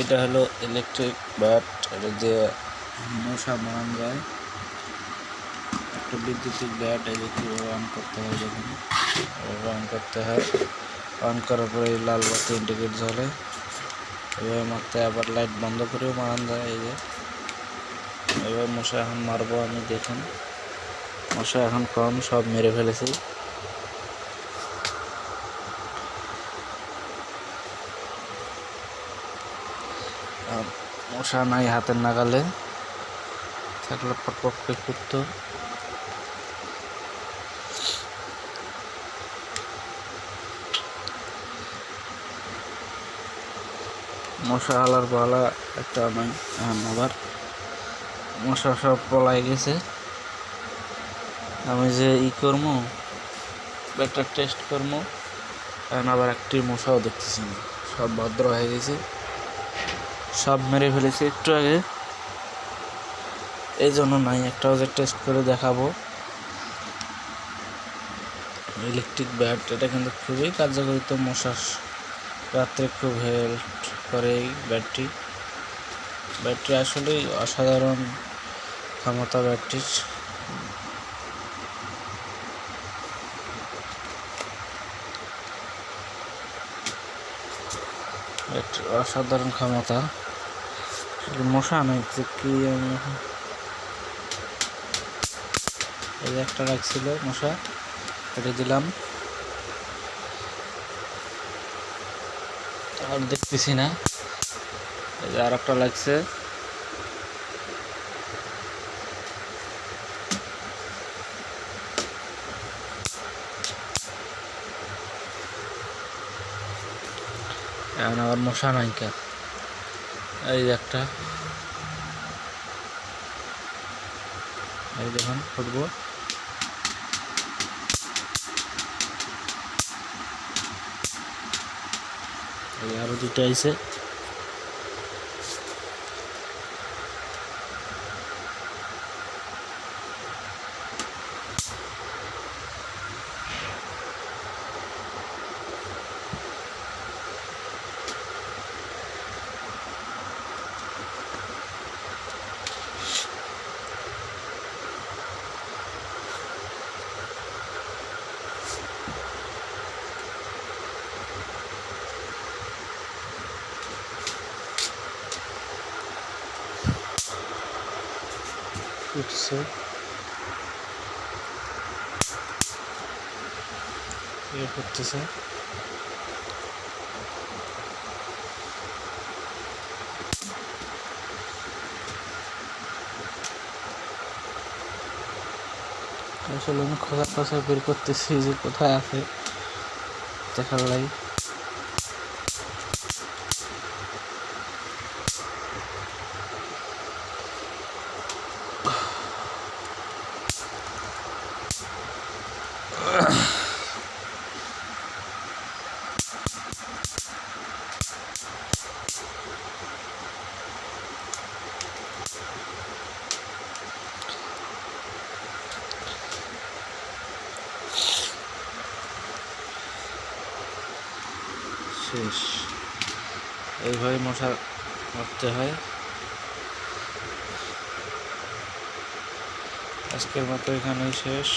এটা হলো electric bat এটা দিয়ে মশা মারান যায়। একটা বিদ্যুতিক ব্যাট এই যে কীভাবে অন করতে হয় এভাবে অন করতে হয়। অন করার পরে লাল বাতি ইন্ডিকেট জ্বলে। এভাবে মারতে আবার লাইট বন্ধ করেও মারান যায় এই যে। এবার মশা এখন মারবো আমি দেখুন। মশা এখন কম, সব মেরে ফেলেছি। মশা নাই হাতের নাগালে। থাকলে পটপট করে মশা আলার বালা একটা নাই আবার মশা সব পলাই গেছে। আমি যে ই করব একটা টেস্ট করব এখন আবার একটি মশাও দেখতেছি না। সব ভদ্র হয়ে গেছে। সব মেরে ফেলেছি একটু আগে। এই জন্য নাই, একটা যে টেস্ট করে দেখাবো। ইলেকট্রিক ব্যাট এটা কিন্তু খুবই কার্যকরিত মশাস রাত্রে খুব হেল্প করে এই ব্যাটটি ব্যাটটি আসলেই অসাধারণ ক্ষমতা ব্যাটটির ব্যাটটির অসাধারণ ক্ষমতা। মশা নাই, যে কি আমি এই একটা রাখছিল মশা কেটে দিলাম। আর দেখতেছি না। এই যে আর একটা লাগছে। এখন আবার মশা নাইকা। এই একটা। এই দেখুন ফুটবল। এই আরও দুটো আইছে। উঠছে। ইয়ে করতেছে। আসলে আমি খোঁজা খোঁজা বের করতেছি যে কোথায় আছে। দেখার লাই। শেষ। এইভাবে মশা মারতে হয়। আজকের মতো এখানেই শেষ।